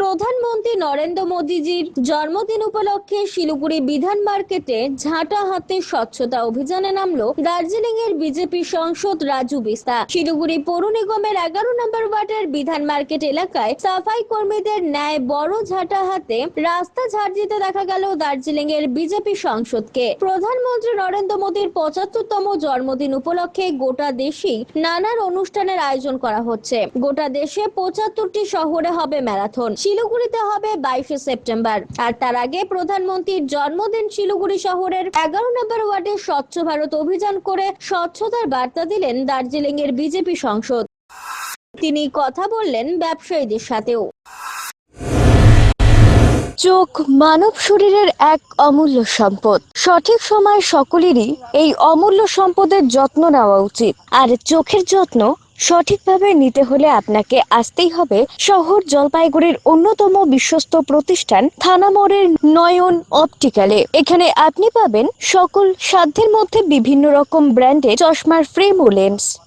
প্রধানমন্ত্রী নরেন্দ্র মোদীজির জন্মদিন উপলক্ষে শিলিগুড়ি বিধান মার্কেটে ঝাঁটা হাতে স্বচ্ছতা অভিযানে নামলো দার্জিলিং এর বিজেপি সংসদ রাজু বিস্তা। শিলিগুড়ি পৌর নিগমের এগারো নম্বর ওয়ার্ডের বিধান মার্কেট এলাকায় সাফাই কর্মীদের ন্যায় বড় ঝাঁটা হাতে রাস্তা ঝাড় দিতে দেখা গেল দার্জিলিং এর বিজেপি সংসদকে। প্রধানমন্ত্রী নরেন্দ্র মোদীর পঁচাত্তরতম জন্মদিন উপলক্ষে গোটা দেশেই নানান অনুষ্ঠানের আয়োজন করা হচ্ছে। গোটা দেশে পঁচাত্তরটি শহরে হবে ম্যারাথন। শিলিগুড়িতে হবে বাইশে সেপ্টেম্বর। আর তার আগে প্রধানমন্ত্রীর জন্মদিন শিলিগুড়ি শহরের এগারো নম্বর ওয়ার্ডে স্বচ্ছ ভারত অভিযান করে স্বচ্ছতার বার্তা দিলেন দার্জিলিং এর বিজেপি সংসদ। তিনি কথা বললেন ব্যবসায়ীদের সাথেও। চোখ মানব শরীরের এক অমূল্য সম্পদ। সঠিক সময় সকলেরই এই অমূল্য সম্পদের যত্ন নেওয়া উচিত। আর চোখের যত্ন সঠিকভাবে নিতে হলে আপনাকে আসতেই হবে শহর জলপাইগুড়ির অন্যতম বিশ্বস্ত প্রতিষ্ঠান থানামোড়ের নয়ন অপটিক্যালে। এখানে আপনি পাবেন সকল সাধ্যের মধ্যে বিভিন্ন রকম ব্র্যান্ডের চশমার ফ্রেম ও লেন্স।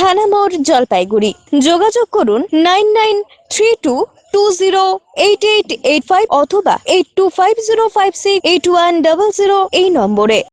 থানা মোড় জলপাইগুড়ি। যোগাযোগ করুন nine nine three two two zero eight eight eight five অথবা eight two five zero five six eight one double zero এই নম্বরে।